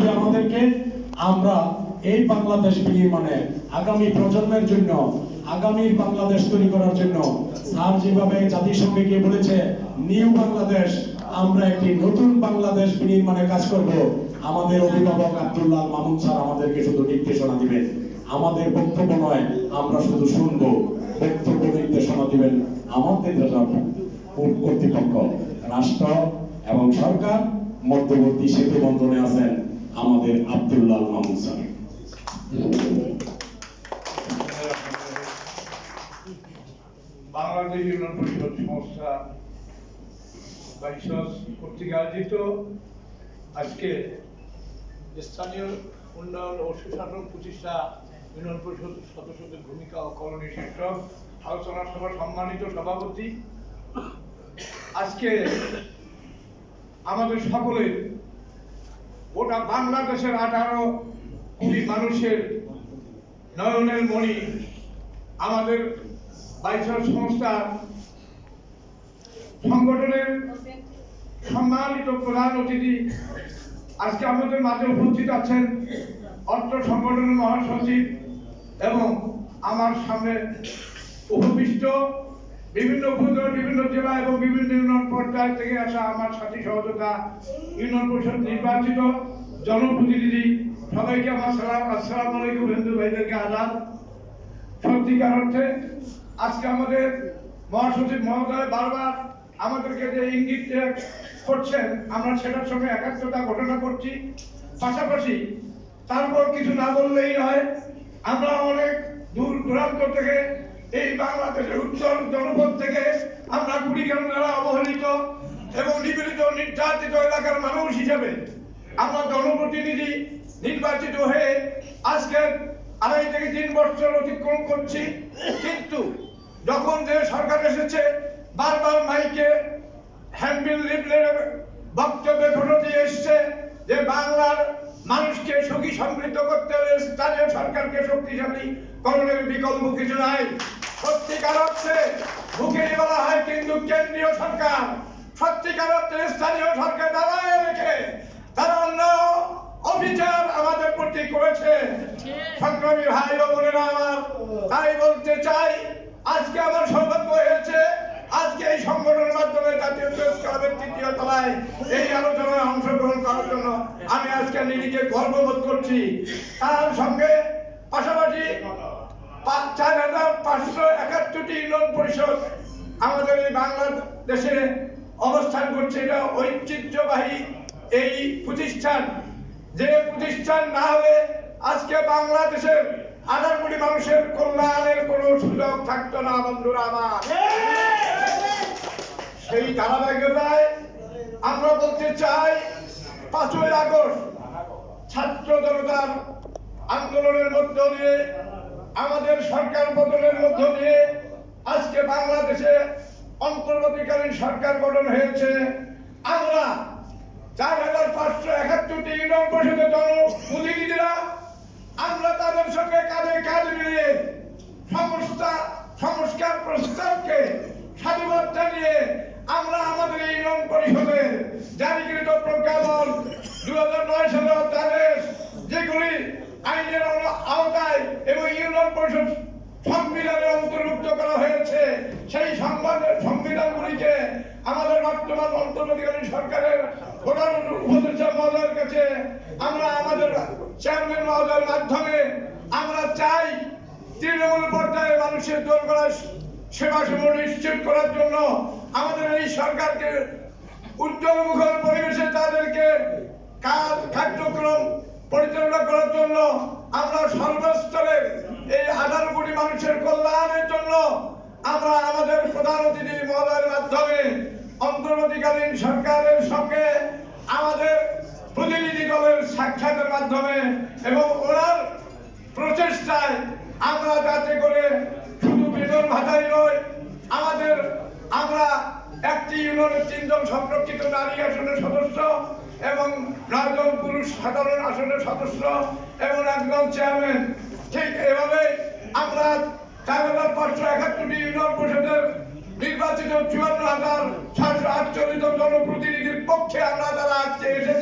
দিবে আমাদেরকে আমরা এই বাংলাদেশ বিনির্মাণে আগামী প্রজন্মের জন্য আগামীর বাংলাদেশ তৈরি করার জন্য স্যার যেভাবে জাতিসংঘে গিয়ে বলেছে, নিউ বাংলাদেশ, আমরা একটি নতুন বাংলাদেশ বিনির্মাণে কাজ করব। আমাদের অভিভাবক আব্দুল্লাহ মামুন স্যার আমাদেরকে শুধু নির্দেশনা দিবেন। আমাদের বক্তব্য নয়, আমরা শুধু শুনব। বক্তব্য, নির্দেশনা দিবেন আমাদের কর্তৃপক্ষ, রাষ্ট্র এবং সরকার। মধ্যবর্তী সেতু বন্ধনে আছেন। আমাদের আব্দুল্লাহ মামুন স্যার স্থানীয় উন্নয়ন ও প্রতিষ্ঠা পরিষদ সদস্যদের ভূমিকা করণীয় আলোচনা সম্মানিত সভাপতি। আজকে আমাদের সকলের গোটা বাংলাদেশের আঠারো কোটি মানুষের নয়নের মণি আমাদের বাইশাল সংস্থা সংগঠনের সম্মানিত প্রধান অতিথি আজকে আমাদের মাঝে উপস্থিত আছেন অর্থ সংগঠনের মহাসচিব এবং আমার সামনে উপবিষ্ট বিভিন্ন বিভিন্ন ইউনিয়ন থেকে আসা আমার সাথী সহযোগিতা ইউনিয়ন পরিষদ নির্বাচিত জনপ্রতিনিধি, সবাইকে আমার সালাম আসসালামু আলাইকুম হিন্দু ভাইদেরকে আদাব। সত্যিকার অর্থে আজকে আমাদের মহাসচিব মহোদয় বারবার আমাদেরকে যে ইঙ্গিত করছেন, আমরা সেটার সঙ্গে একাত্মতা ঘোষণা করছি। পাশাপাশি তারপর কিছু না বললেই নয়, আমরা অনেক দূর দূরান্ত থেকে এই বাংলাদেশের উত্তর জনপদ থেকে আমরা কুড়িগ্রাম জেলা অবহেলিত এবং নিপীড়িত নির্যাতিত এলাকার মানুষ হিসেবে আমরা জনপ্রতিনিধি নির্বাচিত হয়ে আজকে আড়াই থেকে তিন বছর অতিক্রম করছি। কিন্তু যখন যে সরকার এসেছে, বারবার মাইকে বক্তব্যে দিয়ে এসছে যে বাংলার মানুষকে সুখী সমৃদ্ধ করতে হলে স্থানীয় সরকারকে শক্তিশালী করণের বিকল্প কিছু নাই। সত্যিকার অর্থে মুখে বলা হয় কিন্তু কেন্দ্রীয় সরকার সত্যিকার স্থানীয় সরকার দাঁড়ায় রেখে তারা অন্য অবিচার আমাদের প্রতি করেছে। সংগ্রামী ভাই ও বোনেরা আমার তাই বলতে চাই আজকে আমার সৌভাগ্য হয়েছে আজকে এই সংগঠনের মাধ্যমে জাতীয় প্রেস ক্লাবের তৃতীয় তলায় এই আলোচনায় অংশগ্রহণ করার জন্য আমি আজকে নিজেকে গর্ববোধ করছি। তার সঙ্গে পাশাপাশি পাঁচ- চার হাজার পাঁচশো একাত্তরটি ইউনিয়ন পরিষদ আমাদের এই বাংলাদেশে অবস্থান করছে এটা ঐতিহ্যবাহী এই প্রতিষ্ঠান। যে প্রতিষ্ঠান না হলে আজকে বাংলাদেশের আঠারো কোটি মানুষের কল্যাণের কোনো সুযোগ থাকতো না, বন্ধুরা আমার। সেই ধারাবাহিকতায় আমরা বলতে চাই, পাঁচই আগস্ট ছাত্র জনতার আন্দোলনের মধ্য দিয়ে, আমাদের সরকার বদলের মধ্য দিয়ে, আজকে বাংলাদেশে অন্তর্বর্তীকালীন সরকার গঠন হয়েছে। আমরা চার হাজার পাঁচশো একাত্তরটি ইউনিয়ন পরিষদের জনপ্রতিনিধিরা, আমরা তাদের সঙ্গে কাঁধে কাঁধ মিলিয়ে সংস্থা, সংস্কার প্রস্তাবকে সাধুবাদ জানিয়ে আমরা আমাদের ইউনিয়ন পরিষদের জারিকৃত প্রজ্ঞাপন দু হাজার নয় সালের অধ্যাদেশ, যেগুলি আইনের আওতায় এবং ইউনিয়ন পরিষদ সংবিধানে অন্তর্ভুক্ত করা হয়েছে, সেই সংবাদের সংবিধানগুলিকে আমাদের বর্তমান অন্তর্বর্তীকালীন সরকারের প্রধান উপদেষ্টা মহোদয়ের কাছে আমরা আমাদের চেয়ারম্যান মহোদয়ের মাধ্যমে আমরা চাই তৃণমূল পর্যায়ে মানুষের দোর করা সেবা সমূহ নিশ্চিত করার জন্য আমাদের এই সরকারকে উজ্জ্বল মুখর পরিবেশে তাদেরকে কাজ, কার্যক্রম পরিচালনা করার জন্য আমরা সর্বস্তরের এই আঠারো কোটি মানুষের কল্যাণের জন্য আমরা আমাদের প্রধান অতিথি মহোদয়ের মাধ্যমে অন্তর্বর্তীকালীন সরকারের সঙ্গে আমাদের প্রতিনিধি দলের সাক্ষাতের মাধ্যমে এবং ওনার প্রচেষ্টায় আমরা যাতে করে শুধু বেতন ভাতাই নয়, আমাদের, আমরা একটি ইউনিয়নের তিনজন সংরক্ষিত নারী আসনের সদস্য এবং নয়জন পুরুষ সাধারণ আসনের সদস্য এবং একজন চেয়ারম্যান। ঠিক এভাবে আমরা চার হাজার পাঁচশো একাত্তরটি ইউনিয়ন পরিষদের নির্বাচিত চুয়ান্ন হাজার সাতশো আটচল্লিশ জন জনপ্রতিনিধির পক্ষে আমরা যারা আজকে এসেছি